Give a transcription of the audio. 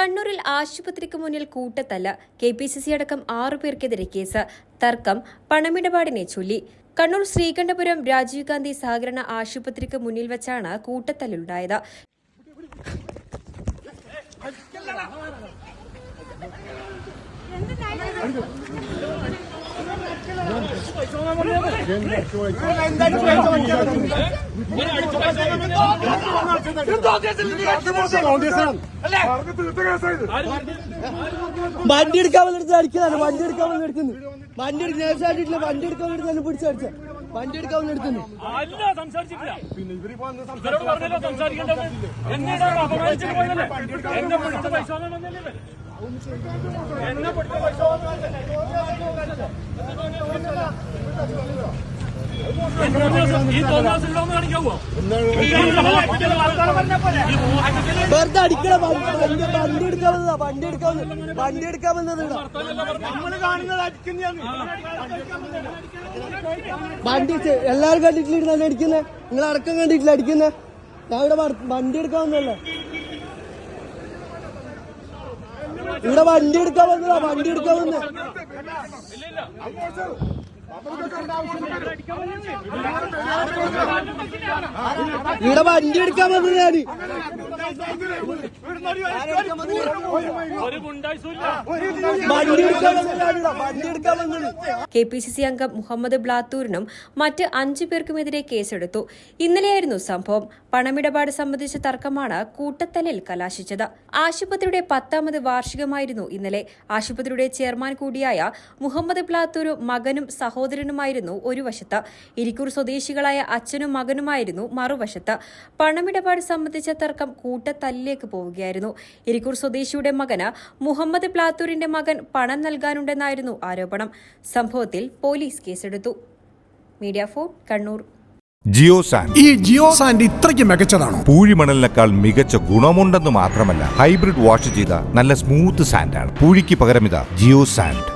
കണ്ണൂരിൽ ആശുപത്രിക്ക് മുന്നിൽ കൂട്ടത്തല്ല കെ പി സി സി അടക്കം ആറു പേർക്കെതിരെ കേസ്. തർക്കം പണമിടപാടിനെ ചൊല്ലി. കണ്ണൂർ ശ്രീകണ്ഠപുരം രാജീവ് ഗാന്ധി സഹകരണ ആശുപത്രിക്ക് മുന്നിൽ വെച്ചാണ് കൂട്ടത്തല്ലുണ്ടായത്. വണ്ടി എടുക്കാൻ വന്നിട്ട് അടിക്കുന്നതാണ്. വണ്ടി എടുക്കാൻ വന്ന് വണ്ടി എടുക്കുന്ന വണ്ടി എടുക്കാൻ വേണ്ടി തന്നെ പിടിച്ചടിച്ച വണ്ടി എടുക്കാൻ വന്ന് വെറുതെ അടിക്കണ വണ്ടി വണ്ടി- വണ്ടി എടുക്കാൻ വന്നതാ വണ്ടി എടുക്കാൻ വന്നത് വണ്ടി എല്ലാരും കണ്ടിട്ടില്ല? അടിക്കുന്നേ? നിങ്ങൾ അടക്കം കണ്ടിട്ടില്ല? അടിക്കുന്നേ? ഞാൻ ഇവിടെ വണ്ടി എടുക്കാൻ വന്നല്ലേ ഇവിടെ വണ്ടി എടുക്കാൻ വന്നതാ വണ്ടി എടുക്കാൻ വന്നേ ഇവിടെ വണ്ടി എടുക്കാൻ വന്നത് ഞാൻ കെ പി സി സി അംഗം മുഹമ്മദ് ബ്ലാത്തൂരിനും മറ്റ് അഞ്ചു പേർക്കുമെതിരെ കേസെടുത്തു. ഇന്നലെയായിരുന്നു സംഭവം. പണമിടപാട് സംബന്ധിച്ച തർക്കമാണ് കൂട്ടത്തലിൽ കലാശിച്ചത്. ആശുപത്രിയുടെ പത്താമത് വാർഷികമായിരുന്നു ഇന്നലെ. ആശുപത്രിയുടെ ചെയർമാൻ കൂടിയായ മുഹമ്മദ് ബ്ലാത്തൂരും മകനും സഹോദരനുമായിരുന്നു ഒരു വശത്ത്. ഇരിക്കൂർ സ്വദേശികളായ അച്ഛനും മകനുമായിരുന്നു മറുവശത്ത്. പണമിടപാട് സംബന്ധിച്ച തർക്കം കൂട്ടത്തല്ലിലേക്ക് പോവുകയായിരുന്നു. ഇരിക്കൂർ സ്വദേശിയുടെ മകന് മുഹമ്മദ് പ്ലാത്തൂരിന്റെ മകൻ പണം നൽകാനുണ്ടെന്നായിരുന്നു ആരോപണം. സംഭവത്തിൽ പോലീസ് കേസെടുത്തു. Media for Kannur. ജിയോ സാൻഡ്. ഈ ജിയോ സാൻഡ് ഇത്രയ്ക്ക് മികച്ചതാണോ? പൂഴിമണലിനേക്കാൾ മികച്ച ഗുണമുണ്ടെന്ന് മാത്രമല്ല ഹൈബ്രിഡ് വാഷ് ചെയ്ത നല്ല സ്മൂത്ത് സാൻഡാണ്. പൂഴിക്ക് പകരം ഇതാ ജിയോ സാൻഡ്.